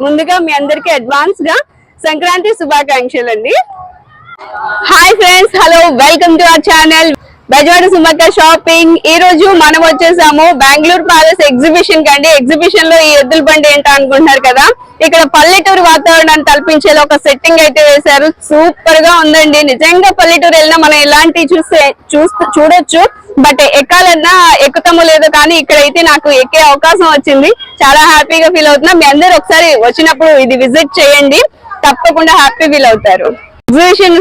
ముందుగా మీ అందరికి అడ్వాన్స్గా సంక్రాంతి శుభాకాంక్షలు అండి hi friends hello welcome to our channel Bezawada Sumakka shopping. ఈ రోజు మనం వచ్చేసాము బెంగళూరు ప్యాలెస్ ఎగ్జిబిషన్ కండి. ఎగ్జిబిషన్లో ఈ ఎద్దుల బండి ఏంటో అనుకుంటున్నారు కదా? ఇక్కడ పల్లెటూరు వాతావరణాన్ని కల్పించేలా ఒక సెట్టింగ్ అయితే వేశారు. సూపర్గా ఉందండి. నిజంగా పల్లెటూరు వెళ్ళినా మనం ఇలాంటి చూస్తే చూస్తూ చూడొచ్చు. బట్ ఎక్కాలన్నా ఎక్కుతామో లేదో కానీ ఇక్కడైతే నాకు ఎక్కే అవకాశం వచ్చింది. చాలా హ్యాపీగా ఫీల్ అవుతున్నా. మీ అందరూ ఒకసారి వచ్చినప్పుడు ఇది విజిట్ చేయండి. తప్పకుండా హ్యాపీ ఫీల్ అవుతారు. ఎగ్జిబిషన్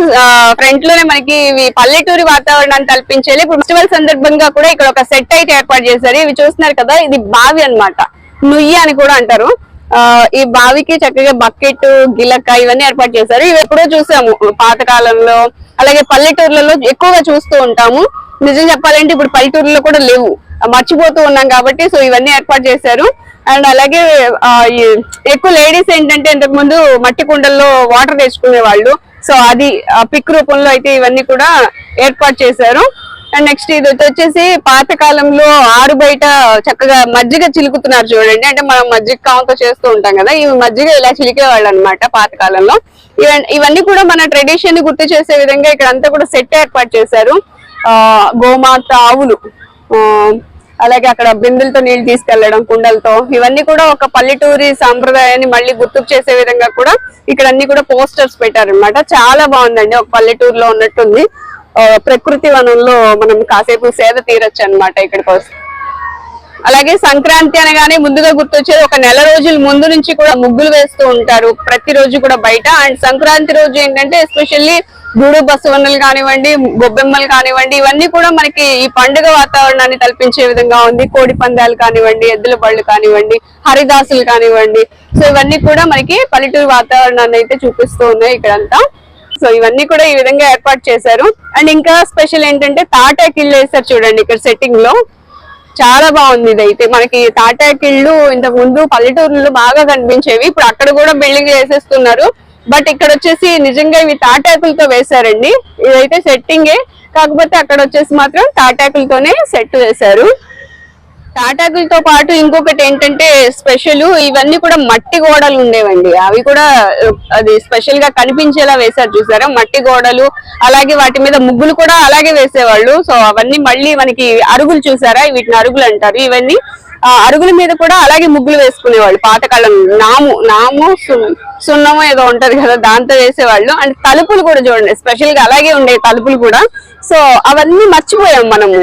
ఫ్రంట్లోనే మనకి ఇవి పల్లెటూరి వాతావరణాన్ని కల్పించాలి ఇప్పుడు ఫెస్టివల్ సందర్భంగా కూడా ఇక్కడ ఒక సెట్ అయితే ఏర్పాటు చేశారు. ఇవి చూస్తున్నారు కదా ఇది బావి అన్నమాట. నుయ్యి అని కూడా అంటారు. ఆ, ఈ బావికి చక్కగా బకెట్ గిలక్క ఇవన్నీ ఏర్పాటు చేశారు. ఇవి ఎప్పుడో చూసాము. పాత కాలంలో అలాగే పల్లెటూర్లలో ఎక్కువగా చూస్తూ ఉంటాము. నిజం చెప్పాలంటే ఇప్పుడు పల్లెటూర్లో కూడా లేవు. మర్చిపోతూ ఉన్నాం కాబట్టి సో ఇవన్నీ ఏర్పాటు చేశారు. అండ్ అలాగే ఎక్కువ లేడీస్ ఏంటంటే ఇంతకు ముందు మట్టి కుండల్లో వాటర్ తెచ్చుకునే వాళ్ళు సో అది పిక్ రూపంలో అయితే ఇవన్నీ కూడా ఏర్పాటు చేశారు. అండ్ నెక్స్ట్ ఇది వచ్చేసి పాత కాలంలో ఆరు బయట చక్కగా మజ్జిగ చిలుకుతున్నారు చూడండి. అంటే మనం మజ్జిగ కావంతో చేస్తూ ఉంటాం కదా ఇవి మజ్జిగ ఇలా చిలికేవాళ్ళు అనమాట పాత కాలంలో. ఇవన్నీ కూడా మన ట్రెడిషన్ని గుర్తు చేసే విధంగా ఇక్కడ అంతా కూడా సెట్ ఏర్పాటు చేశారు. ఆ గోమాత ఆవులు. ఆ, అలాగే అక్కడ బిందులతో నీళ్ళు తీసుకెళ్ళడం కుండలతో ఇవన్నీ కూడా ఒక పల్లెటూరి సాంప్రదాయాన్ని మళ్ళీ గుర్తుకు చేసే విధంగా కూడా ఇక్కడ అన్ని కూడా పోస్టర్స్ పెట్టారనమాట చాలా బాగుందండి ఒక పల్లెటూరులో ఉన్నట్టుంది. ప్రకృతి వనంలో మనం కాసేపు సేద తీరొచ్చు అనమాట ఇక్కడికి వస్తే అలాగే సంక్రాంతి అనగానే ముందుగా గుర్తొచ్చేది ఒక నెల రోజుల ముందు నుంచి కూడా ముగ్గులు వేస్తూ ఉంటారు ప్రతిరోజు కూడా బయట. అండ్ సంక్రాంతి రోజు ఏంటంటే ఎస్పెషల్లీ గూడు బసవన్నలు కానివ్వండి గొబ్బెమ్మలు కానివ్వండి ఇవన్నీ కూడా మనకి ఈ పండుగ వాతావరణాన్ని కల్పించే విధంగా ఉంది. కోడి పందాలు కానివ్వండి ఎద్దుల బళ్ళు కానివ్వండి హరిదాసులు కానివ్వండి. సో ఇవన్నీ కూడా మనకి పల్లెటూరు వాతావరణాన్ని అయితే చూపిస్తూ ఉన్నాయి ఇక్కడంతా. సో ఇవన్నీ కూడా ఈ విధంగా ఏర్పాటు చేశారు. అండ్ ఇంకా స్పెషల్ ఏంటంటే తాటాకిళ్ళు వేస్తారు చూడండి ఇక్కడ సెట్టింగ్లో. చాలా బాగుంది ఇది అయితే మనకి తాటాకిళ్ళు ఇంతకు ముందు పల్లెటూరులో బాగా కనిపించేవి. ఇప్పుడు అక్కడ కూడా బిల్డింగ్ వేసేస్తున్నారు. బట్ ఇక్కడ వచ్చేసి నిజంగా ఇవి తాటాకులతో వేశారండి. ఇదైతే సెట్టింగే కాకపోతే అక్కడ వచ్చేసి మాత్రం తాటాకులతోనే సెట్ వేశారు. తాటాకులతో పాటు ఇంకొకటి ఏంటంటే స్పెషల్ ఇవన్నీ కూడా మట్టి గోడలు ఉండేవండి. అవి కూడా అది స్పెషల్గా కనిపించేలా వేశారు చూసారా? మట్టి గోడలు అలాగే వాటి మీద ముగ్గులు కూడా అలాగే వేసేవాళ్ళు. సో అవన్నీ మళ్ళీ మనకి అరుగులు చూసారా? వీటిని అరుగులు అంటారు. ఇవన్నీ అరుగుల మీద కూడా అలాగే ముగ్గులు వేసుకునేవాళ్ళు. పాతకాలం నాము నాము సున్నము ఏదో ఉంటది కదా దాంతో వేసేవాళ్ళు. అండ్ తలుపులు కూడా చూడండి స్పెషల్గా అలాగే ఉండే తలుపులు కూడా. సో అవన్నీ మర్చిపోయాం మనము.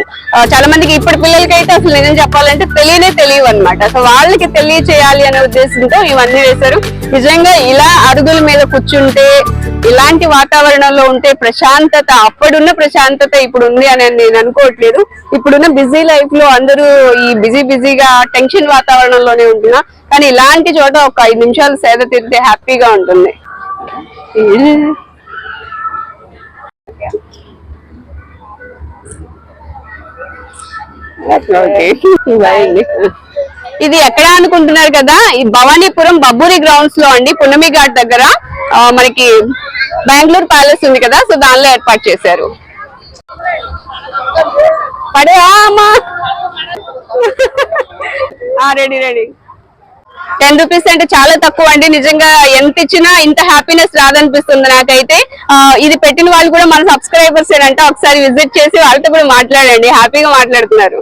చాలా మందికి ఇప్పటి పిల్లలకి అయితే అసలు నిజం చెప్పాలంటే తెలియనే తెలియవు అనమాట సో వాళ్ళకి తెలియచేయాలి అనే ఉద్దేశంతో ఇవన్నీ వేశారు. నిజంగా ఇలా అరుగుల మీద కూర్చుంటే ఇలాంటి వాతావరణంలో ఉంటే ప్రశాంతత అప్పుడున్న ప్రశాంతత ఇప్పుడు ఉంది అని నేను అనుకోవట్లేదు. ఇప్పుడున్న బిజీ లైఫ్లో అందరూ ఈ బిజీ బిజీగా టెన్షన్ వాతావరణంలోనే ఉంటున్నా. కానీ ఇలాంటి చోట ఒక ఐదు నిమిషాలు సేద తీరితే హ్యాపీగా ఉంటుంది. ఇది ఎక్కడ అనుకుంటున్నారు కదా? ఈ భవానీపురం బబ్బూరి గ్రౌండ్స్లో అండి పున్నమి ఘాట్ దగ్గర మనకి బెంగళూరు ప్యాలెస్ ఉంది కదా సో దానిలో ఏర్పాటు చేశారు. పడే అమ్మా. రెడీ రెడీ టెన్ రూపీస్ అంటే చాలా తక్కువ అండి. నిజంగా ఎంత ఇచ్చినా ఇంత హ్యాపీనెస్ రాదనిపిస్తుంది నాకైతే. ఇది పెట్టిన వాళ్ళు కూడా మన సబ్స్క్రైబర్స్ అంట ఒకసారి విజిట్ చేసి వాళ్ళతో కూడా మాట్లాడండి. హ్యాపీగా మాట్లాడుతున్నారు.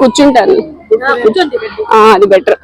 కూర్చుంటాను. అది బెటర్